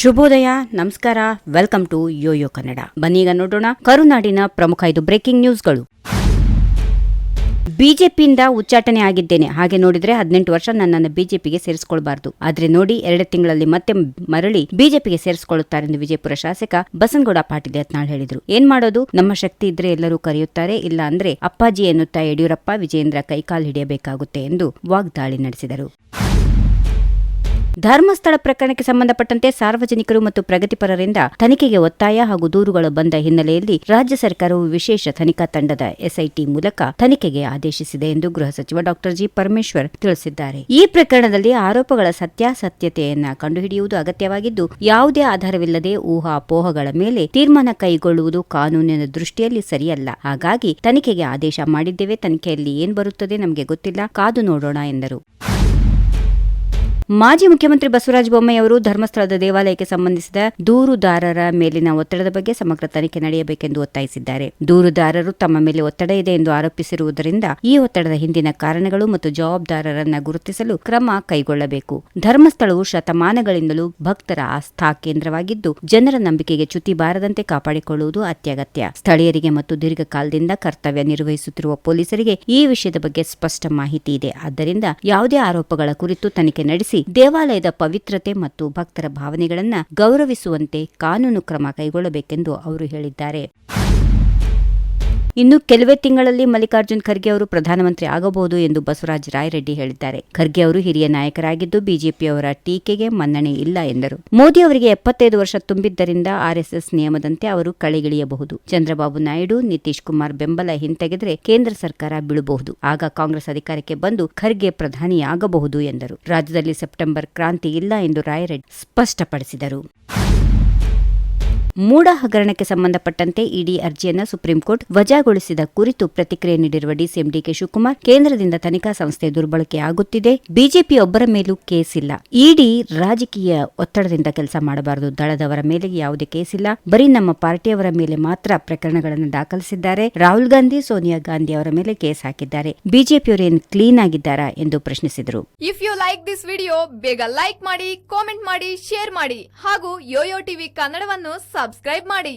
ಶುಭೋದಯ, ನಮಸ್ಕಾರ welcome to Yoyo Kannada ಬನ್ನೀಗ ನೋಡೋಣ ಕರುನಾಡಿನ ಪ್ರಮುಖ ಇದು ಬ್ರೇಕಿಂಗ್ ನ್ಯೂಸ್ಗಳು ಬಿಜೆಪಿಯಿಂದ ಉಚ್ಚಾಟನೆ ಆಗಿದ್ದೇನೆ. ಹಾಗೆ ನೋಡಿದ್ರೆ ಹದಿನೆಂಟು ವರ್ಷ ನನ್ನನ್ನು ಬಿಜೆಪಿಗೆ ಸೇರಿಸಿಕೊಳ್ಬಾರ್ದು. ಆದ್ರೆ ನೋಡಿ ಎರಡು ತಿಂಗಳಲ್ಲಿ ಮತ್ತೆ ಮರಳಿ ಬಿಜೆಪಿಗೆ ಸೇರಿಸಿಕೊಳ್ಳುತ್ತಾರೆ ಎಂದು ವಿಜಯಪುರ ಶಾಸಕ ಬಸನಗೌಡ ಪಾಟೀಲ್ ಯತ್ನಾಳ್ ಹೇಳಿದರು. ಏನ್ ಮಾಡೋದು? ನಮ್ಮ ಶಕ್ತಿ ಇದ್ರೆ ಎಲ್ಲರೂ ಕರೆಯುತ್ತಾರೆ. ಇಲ್ಲ ಅಂದ್ರೆ ಅಪ್ಪಾಜಿ ಎನ್ನುತ್ತಾ ಯಡಿಯೂರಪ್ಪ ವಿಜಯೇಂದ್ರ ಕೈಕಾಲು ಹಿಡಿಯಬೇಕಾಗುತ್ತೆ ಎಂದು ವಾಗ್ದಾಳಿ ನಡೆಸಿದರು. ಧರ್ಮಸ್ಥಳ ಪ್ರಕರಣಕ್ಕೆ ಸಂಬಂಧಪಟ್ಟಂತೆ ಸಾರ್ವಜನಿಕರು ಮತ್ತು ಪ್ರಗತಿಪರರಿಂದ ತನಿಖೆಗೆ ಒತ್ತಾಯ ಹಾಗೂ ದೂರುಗಳು ಬಂದ ಹಿನ್ನೆಲೆಯಲ್ಲಿ ರಾಜ್ಯ ಸರ್ಕಾರವು ವಿಶೇಷ ತನಿಖಾ ತಂಡದ ಎಸ್ಐಟಿ ಮೂಲಕ ತನಿಖೆಗೆ ಆದೇಶಿಸಿದೆ ಎಂದು ಗೃಹ ಸಚಿವ ಡಾಕ್ಟರ್ ಜಿ ಪರಮೇಶ್ವರ್ ತಿಳಿಸಿದ್ದಾರೆ. ಈ ಪ್ರಕರಣದಲ್ಲಿ ಆರೋಪಗಳ ಸತ್ಯಾಸತ್ಯತೆಯನ್ನು ಕಂಡುಹಿಡಿಯುವುದು ಅಗತ್ಯವಾಗಿದ್ದು, ಯಾವುದೇ ಆಧಾರವಿಲ್ಲದೆ ಊಹಾಪೋಹಗಳ ಮೇಲೆ ತೀರ್ಮಾನ ಕೈಗೊಳ್ಳುವುದು ಕಾನೂನಿನ ದೃಷ್ಟಿಯಲ್ಲಿ ಸರಿಯಲ್ಲ. ಹಾಗಾಗಿ ತನಿಖೆಗೆ ಆದೇಶ ಮಾಡಿದ್ದೇವೆ. ತನಿಖೆಯಲ್ಲಿ ಏನ್ ಬರುತ್ತದೆ ನಮಗೆ ಗೊತ್ತಿಲ್ಲ. ಕಾದು ನೋಡೋಣ ಎಂದರು. ಮಾಜಿ ಮುಖ್ಯಮಂತ್ರಿ ಬಸವರಾಜ ಬೊಮ್ಮಾಯಿ ಅವರು ಧರ್ಮಸ್ಥಳದ ದೇವಾಲಯಕ್ಕೆ ಸಂಬಂಧಿಸಿದ ದೂರುದಾರರ ಮೇಲಿನ ಒತ್ತಡದ ಬಗ್ಗೆ ಸಮಗ್ರ ತನಿಖೆ ನಡೆಯಬೇಕೆಂದು ಒತ್ತಾಯಿಸಿದ್ದಾರೆ. ದೂರುದಾರರು ತಮ್ಮ ಮೇಲೆ ಒತ್ತಡ ಇದೆ ಎಂದು ಆರೋಪಿಸಿರುವುದರಿಂದ ಈ ಒತ್ತಡದ ಹಿಂದಿನ ಕಾರಣಗಳು ಮತ್ತು ಜವಾಬ್ದಾರರನ್ನ ಗುರುತಿಸಲು ಕ್ರಮ ಕೈಗೊಳ್ಳಬೇಕು. ಧರ್ಮಸ್ಥಳವು ಶತಮಾನಗಳಿಂದಲೂ ಭಕ್ತರ ಆಸ್ಥಾ ಕೇಂದ್ರವಾಗಿದ್ದು, ಜನರ ನಂಬಿಕೆಗೆ ಚ್ಯುತಿ ಬಾರದಂತೆ ಕಾಪಾಡಿಕೊಳ್ಳುವುದು ಅತ್ಯಗತ್ಯ. ಸ್ಥಳೀಯರಿಗೆ ಮತ್ತು ದೀರ್ಘಕಾಲದಿಂದ ಕರ್ತವ್ಯ ನಿರ್ವಹಿಸುತ್ತಿರುವ ಪೊಲೀಸರಿಗೆ ಈ ವಿಷಯದ ಬಗ್ಗೆ ಸ್ಪಷ್ಟ ಮಾಹಿತಿ ಇದೆ. ಆದ್ದರಿಂದ ಯಾವುದೇ ಆರೋಪಗಳ ಕುರಿತು ತನಿಖೆ ನಡೆಸಿ ದೇವಾಲಯದ ಪವಿತ್ರತೆ ಮತ್ತು ಭಕ್ತರ ಭಾವನೆಗಳನ್ನು ಗೌರವಿಸುವಂತೆ ಕಾನೂನು ಕ್ರಮ ಕೈಗೊಳ್ಳಬೇಕೆಂದು ಅವರು ಹೇಳಿದ್ದಾರೆ. ಇನ್ನು ಕೆಲವೇ ತಿಂಗಳಲ್ಲಿ ಮಲ್ಲಿಕಾರ್ಜುನ್ ಖರ್ಗೆ ಅವರು ಪ್ರಧಾನಮಂತ್ರಿ ಆಗಬಹುದು ಎಂದು ಬಸವರಾಜ ರಾಯರೆಡ್ಡಿ ಹೇಳಿದ್ದಾರೆ. ಖರ್ಗೆ ಅವರು ಹಿರಿಯ ನಾಯಕರಾಗಿದ್ದು ಬಿಜೆಪಿಯವರ ಟೀಕೆಗೆ ಮನ್ನಣೆ ಇಲ್ಲ ಎಂದರು. ಮೋದಿ ಅವರಿಗೆ ಎಪ್ಪತ್ತೈದು ವರ್ಷ ತುಂಬಿದ್ದರಿಂದ ಆರ್ಎಸ್ಎಸ್ ನಿಯಮದಂತೆ ಅವರು ಕಳೆಗಿಳಿಯಬಹುದು. ಚಂದ್ರಬಾಬು ನಾಯ್ಡು, ನಿತೀಶ್ ಕುಮಾರ್ ಬೆಂಬಲ ಹಿಂತೆಗೆದರೆ ಕೇಂದ್ರ ಸರ್ಕಾರ ಬೀಳಬಹುದು. ಆಗ ಕಾಂಗ್ರೆಸ್ ಅಧಿಕಾರಕ್ಕೆ ಬಂದು ಖರ್ಗೆ ಪ್ರಧಾನಿಯಾಗಬಹುದು ಎಂದರು. ರಾಜ್ಯದಲ್ಲಿ ಸೆಪ್ಟೆಂಬರ್ ಕ್ರಾಂತಿ ಇಲ್ಲ ಎಂದು ರಾಯರೆಡ್ಡಿ ಸ್ಪಷ್ಟಪಡಿಸಿದರು. ಮೂಡ ಹಗರಣಕ್ಕೆ ಸಂಬಂಧಪಟ್ಟಂತೆ ಇಡಿ ಅರ್ಜಿಯನ್ನು ಸುಪ್ರೀಂಕೋರ್ಟ್ ವಜಾಗೊಳಿಸಿದ ಕುರಿತು ಪ್ರತಿಕ್ರಿಯೆ ನೀಡಿರುವ ಡಿಸಿಎಂ ಡಿಕೆ ಶಿವಕುಮಾರ್, ಕೇಂದ್ರದಿಂದ ತನಿಖಾ ಸಂಸ್ಥೆ ದುರ್ಬಳಕೆಯಾಗುತ್ತಿದೆ ಬಿಜೆಪಿ ಒಬ್ಬರ ಮೇಲೂ ಕೇಸ್ ಇಲ್ಲ. ಇಡಿ ರಾಜಕೀಯ ಒತ್ತಡದಿಂದ ಕೆಲಸ ಮಾಡಬಾರದು. ದಳದವರ ಮೇಲೆ ಯಾವುದೇ ಕೇಸ್ ಇಲ್ಲ. ಬರೀ ನಮ್ಮ ಪಾರ್ಟಿಯವರ ಮೇಲೆ ಮಾತ್ರ ಪ್ರಕರಣಗಳನ್ನು ದಾಖಲಿಸಿದ್ದಾರೆ. ರಾಹುಲ್ ಗಾಂಧಿ, ಸೋನಿಯಾ ಗಾಂಧಿ ಅವರ ಮೇಲೆ ಕೇಸ್ ಹಾಕಿದ್ದಾರೆ. ಬಿಜೆಪಿಯವರೇನು ಕ್ಲೀನ್ ಆಗಿದ್ದಾರಾ ಎಂದು ಪ್ರಶ್ನಿಸಿದರು. If you like this video ಬೇಗ ಲೈಕ್ ಮಾಡಿ ಕಾಮೆಂಟ್ ಮಾಡಿ ಶೇರ್ ಮಾಡಿ ಹಾಗೂ ಯೋಯೋ ಟಿವಿ ಕನ್ನಡವನ್ನು ಸಬ್ಸ್ಕ್ರೈಬ್ ಮಾಡಿ.